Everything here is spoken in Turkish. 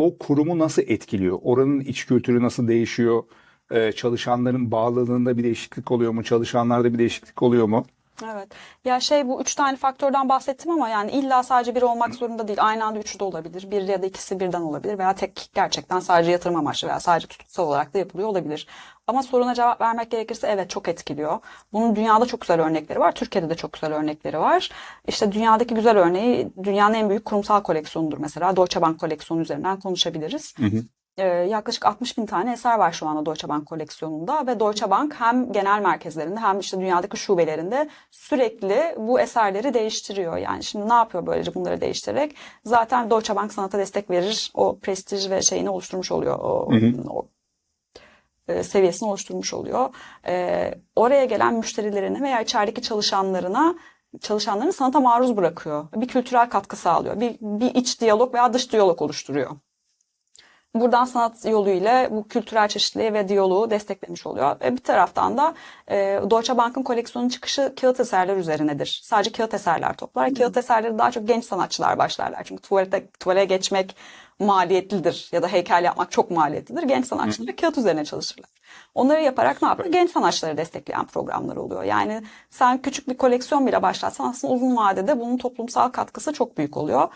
o kurumu nasıl etkiliyor? Oranın iç kültürü nasıl değişiyor? Ee, çalışanların bağlılığında bir değişiklik oluyor mu? Çalışanlarda bir değişiklik oluyor mu? Evet. Ya şey bu üç tane faktörden bahsettim ama yani illa sadece biri olmak zorunda değil. Aynı anda üçü de olabilir. Bir ya da ikisi birden olabilir veya tek gerçekten sadece yatırım amaçlı veya sadece tutuksal olarak da yapılıyor olabilir. Ama soruna cevap vermek gerekirse evet çok etkiliyor. Bunun dünyada çok güzel örnekleri var. Türkiye'de de çok güzel örnekleri var. İşte dünyadaki güzel örneği dünyanın en büyük kurumsal koleksiyonudur mesela. Deutsche Bank koleksiyonu üzerinden konuşabiliriz. Yaklaşık 60 bin tane eser var şu anda Deutsche Bank koleksiyonunda ve Deutsche Bank hem genel merkezlerinde hem işte dünyadaki şubelerinde sürekli bu eserleri değiştiriyor. Yani şimdi ne yapıyor böylece bunları değiştirerek? Zaten Deutsche Bank sanata destek verir. O prestij ve şeyini oluşturmuş oluyor. O, o e, seviyesini oluşturmuş oluyor. E, oraya gelen müşterilerine veya içerideki çalışanlarına çalışanlarını sanata maruz bırakıyor. Bir kültürel katkı sağlıyor. Bir, bir iç diyalog veya dış diyalog oluşturuyor. Buradan sanat yoluyla bu kültürel çeşitliliği ve diyaloğu desteklemiş oluyor. Ve bir taraftan da e, Deutsche Bank'ın koleksiyonun çıkışı kağıt eserler üzerinedir. Sadece kağıt eserler toplar. Kağıt eserleri daha çok genç sanatçılar başlarlar. Çünkü tuvalete, tuvalete geçmek maliyetlidir ya da heykel yapmak çok maliyetlidir. Genç sanatçılar kağıt üzerine çalışırlar. Onları yaparak ne yapıyor? Genç sanatçıları destekleyen programlar oluyor. Yani sen küçük bir koleksiyon bile başlatsan aslında uzun vadede bunun toplumsal katkısı çok büyük oluyor.